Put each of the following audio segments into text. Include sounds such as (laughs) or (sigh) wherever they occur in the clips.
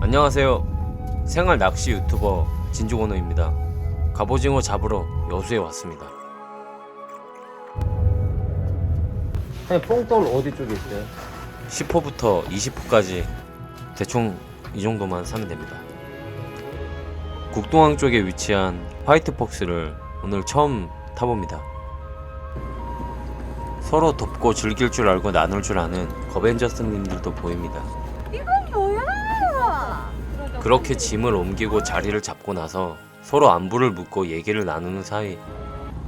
안녕하세요. 생활 낚시 유튜버 진주건호입니다. 갑오징어 잡으러 여수에 왔습니다. 아니 뽕돌 어디 쪽에 있어요? 10호부터 20호까지 대충 이 정도만 사면 됩니다. 국동항 쪽에 위치한 화이트 폭스를 오늘 처음 타봅니다. 서로 돕고 즐길 줄 알고 나눌 줄 아는 거벤저스님들도 보입니다. 그렇게 짐을 옮기고 자리를 잡고 나서 서로 안부를 묻고 얘기를 나누는 사이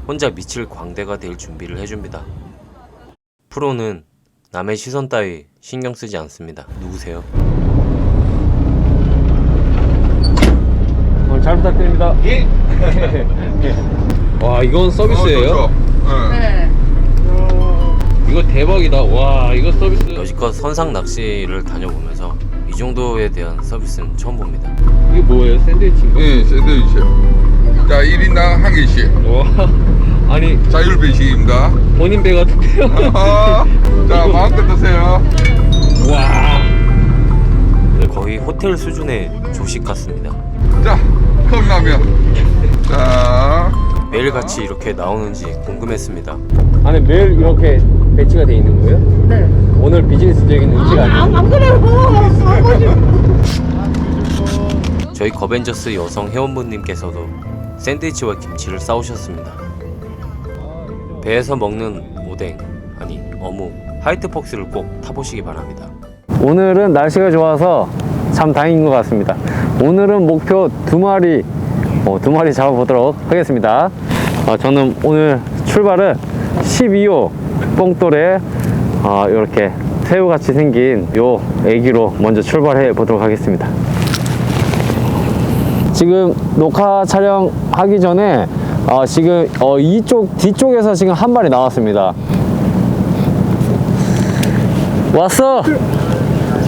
혼자 미칠 광대가 될 준비를 해줍니다. 프로는 남의 시선 따위 신경 쓰지 않습니다. 누구세요? 오늘 잘 부탁드립니다. 예. (laughs) 와 이건 서비스예요? 네. 이거 대박이다. 와 이거 서비스. 여지껏 선상 낚시를 다녀보면서 이 정도에 대한 서비스는 처음 봅니다. 이게 뭐예요? 샌드위치인가? 예, 샌드위치요. 자, 1인당 한 개씩. 와 (laughs) 아니 자율 배식입니다. 본인 배 같은데요? (laughs) 자, 마음껏 드세요. 와. 거의 호텔 수준의 조식 같습니다. 자, 컵라면. 자, 매일 같이 이렇게 나오는지 궁금했습니다. 안에 매일 이렇게 배치가 돼 있는 거예요? 네. 오늘 비즈니스 적인 음식 아니에요? 안, 안 그래요. 저희 거벤져스 여성 회원분님께서도 샌드위치와 김치를 싸우셨습니다. 배에서 먹는 오뎅, 아니 어묵, 화이트 폭스를 꼭 타보시기 바랍니다. 오늘은 날씨가 좋아서 참 다행인 것 같습니다. 오늘은 목표 두 마리, 어, 두 마리 잡아보도록 하겠습니다. 어, 저는 오늘 출발은 12호 뽕돌에 어, 이렇게 새우같이 생긴 요 애기로 먼저 출발해 보도록 하겠습니다. 지금 녹화 촬영 하기 전에 어, 지금 어, 이쪽 뒤쪽에서 지금 한 마리 나왔습니다. 왔어.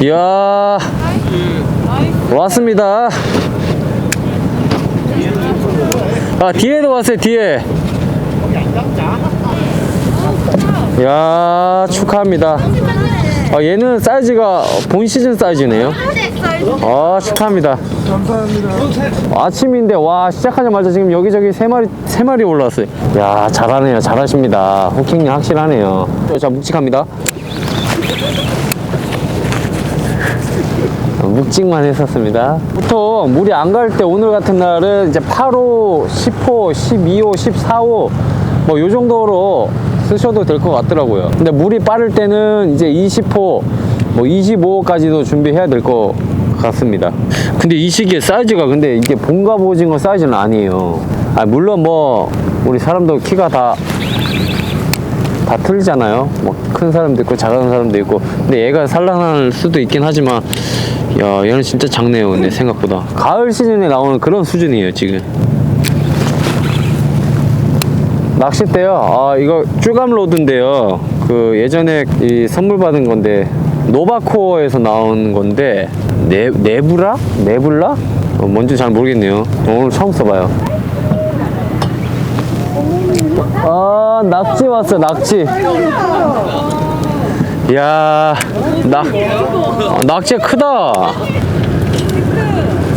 이야 왔습니다 아 뒤에도 왔어요 뒤에 이 야 축하합니다. 아, 얘는 사이즈가 본 시즌 사이즈네요? 아 축하합니다. 아침인데 와 시작하자마자 지금 여기저기 세 마리 세 마리 올라왔어요. 야 잘하네요. 잘하십니다. 호킹이 확실하네요. 자 묵직합니다. 묵직만 했었습니다. 보통 물이 안 갈 때 오늘 같은 날은 이제 8호, 10호, 12호, 14호 뭐 요 정도로 쓰셔도 될 것 같더라고요. 근데 물이 빠를 때는 이제 20호, 뭐 25호까지도 준비해야 될 것 같습니다. 근데 이 시기에 사이즈가 근데 이게 본갑 오징어 사이즈는 아니에요. 아, 물론 뭐 우리 사람도 키가 다 다 틀리잖아요. 뭐 큰 사람도 있고 작은 사람도 있고. 근데 얘가 산란할 수도 있긴 하지만 야 얘는 진짜 작네요. 근데 생각보다 가을 시즌에 나오는 그런 수준이에요 지금. 낚싯대요. 아 이거 쭈감 로드인데요. 그 예전에 이 선물 받은 건데 노바코어에서 나온 건데 네 네브라 네블라 어, 뭔지 잘 모르겠네요. 오늘 처음 써봐요. 아 낙지 왔어 낙지 이야 낙 아, 낙지가 크다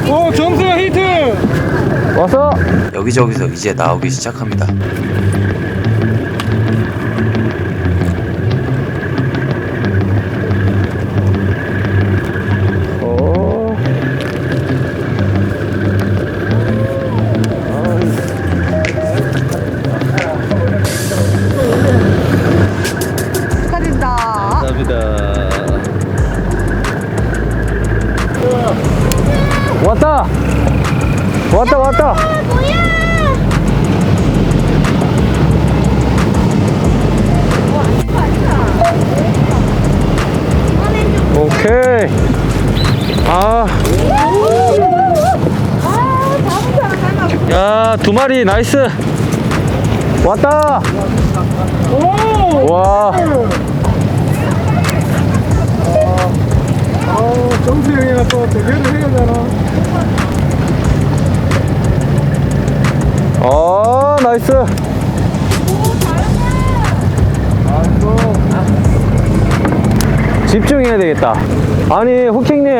오 점수 히트 왔어 여기저기서 이제 나오기 시작합니다. 어. 왔다 왔다 왔다 오케이 아 야, 두 마리 나이스. 왔다. 와. 아 점수 형이가 또 대결을 해야 되나 어, 나이스. 집중해야 되겠다. 아니, 후킹님,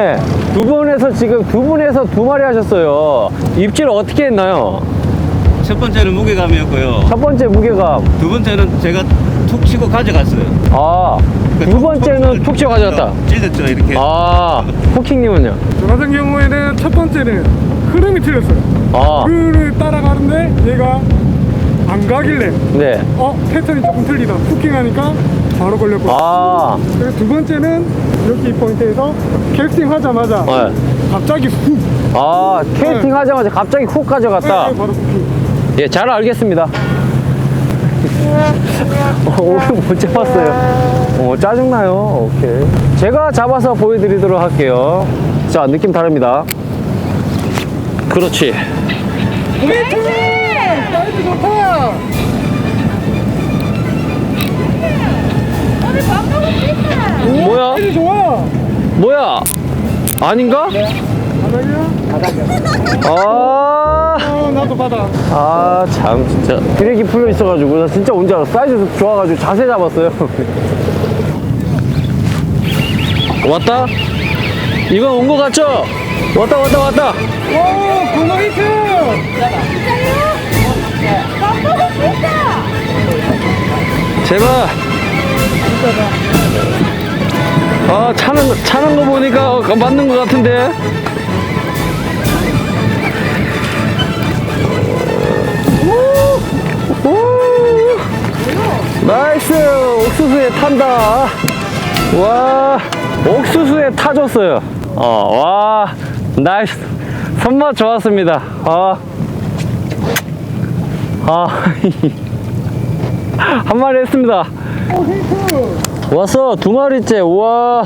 두 분에서 지금 두 분에서 두 마리 하셨어요. 입질 어떻게 했나요? 첫 번째는 무게감이었고요. 첫 번째 무게감. 두 번째는 제가 툭 치고 가져갔어요. 아, 두 번째는 툭 치고 가져갔다. 찔렸죠, 이렇게. 아, 후킹님은요? 저 같은 경우에는 첫 번째는 흐름이 틀렸어요. 아, 그를 따라가는데 얘가 안 가길래 네. 어 패턴이 조금 틀리다. 후킹하니까 바로 걸렸고. 아, 그리고 두 번째는 이렇게 이 포인트에서 캐스팅 하자마자 네. 갑자기 훅 아, 캐스팅 하자마자 갑자기 훅 가져갔다. 네, 바로 후킹. 예, 잘 알겠습니다. 어, 오늘 못 잡았어요. 어, 짜증나요. 오케이. 제가 잡아서 보여드리도록 할게요. 자, 느낌 다릅니다. 그렇지. 사이즈 좋다. 오늘 밥. 뭐야? 좋아. 뭐야? 아닌가? 아, 어 나도 바다. 아, 참, 진짜. 드랙이 풀려 있어가지고, 나 진짜 온줄 알았어. 사이즈 좋아가지고 자세 잡았어요. (laughs) 왔다? 이건 온거 같죠? 왔다, 왔다, 왔다. 오 고마 히트. 제발. 아, 차는, 거- 차는 거 보니까 어, 맞는 거 같은데. 나이스! 옥수수에 탄다. 와, 옥수수에 타줬어요. 어, 와, 나이스. 손맛 좋았습니다. 아, 아, (laughs) 한 마리 했습니다. 왔어 두 마리째 우와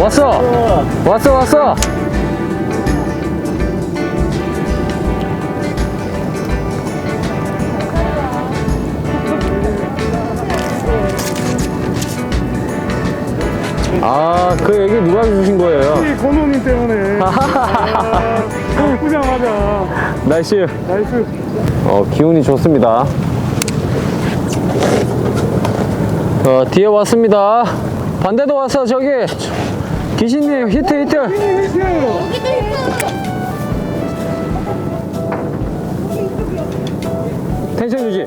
왔어 왔어 왔어 아그 얘기 누가 주신 거예요 이 고노님 때문에. 아, 보자마자 날씨 나이스. 어, 기운이 좋습니다. 어, 뒤에 왔습니다. 반대도 왔어, 저기. 귀신님, 히트, 히트. 텐션 유지.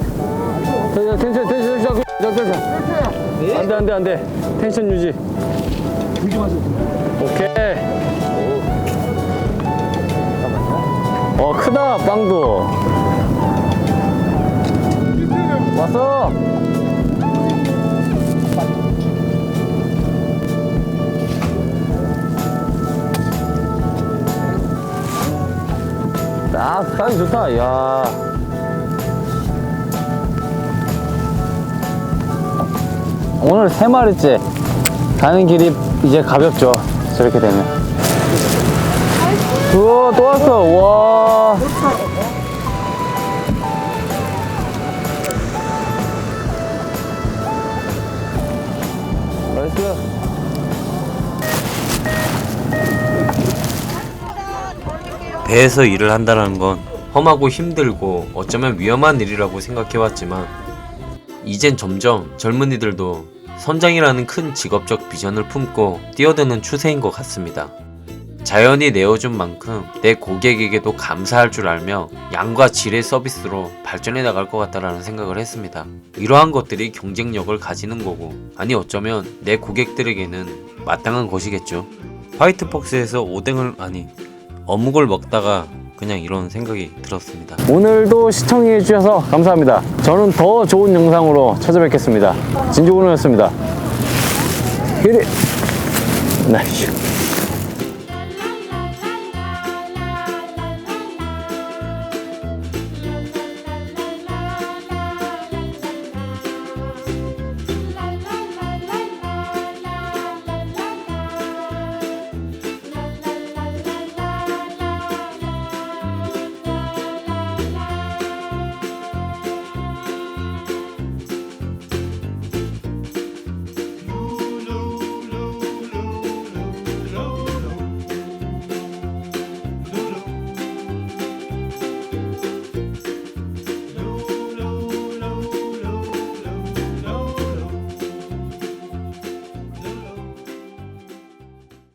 텐션, 텐션, 텐션. 텐션, 텐션. 안 돼, 안 돼, 안 돼. 텐션 유지. 오케이. 어, 크다, 빵도. 왔어. 딱 사이 좋다. 야. 오늘 세 마리째 가는 길이 이제 가볍죠. 저렇게 되면. 우와, 또 왔어. 와. 나이스. 배에서 일을 한다는 건 험하고 힘들고 어쩌면 위험한 일이라고 생각해왔지만 이젠 점점 젊은이들도 선장이라는 큰 직업적 비전을 품고 뛰어드는 추세인 것 같습니다. 자연이 내어준 만큼 내 고객에게도 감사할 줄 알며 양과 질의 서비스로 발전해 나갈 것 같다라는 생각을 했습니다. 이러한 것들이 경쟁력을 가지는 거고, 아니 어쩌면 내 고객들에게는 마땅한 것이겠죠. 화이트폭스에서 오뎅을 아니 어묵을 먹다가 그냥 이런 생각이 들었습니다. 오늘도 시청해 주셔서 감사합니다. 저는 더 좋은 영상으로 찾아뵙겠습니다. 진주군이었습니다. 히리 나이스.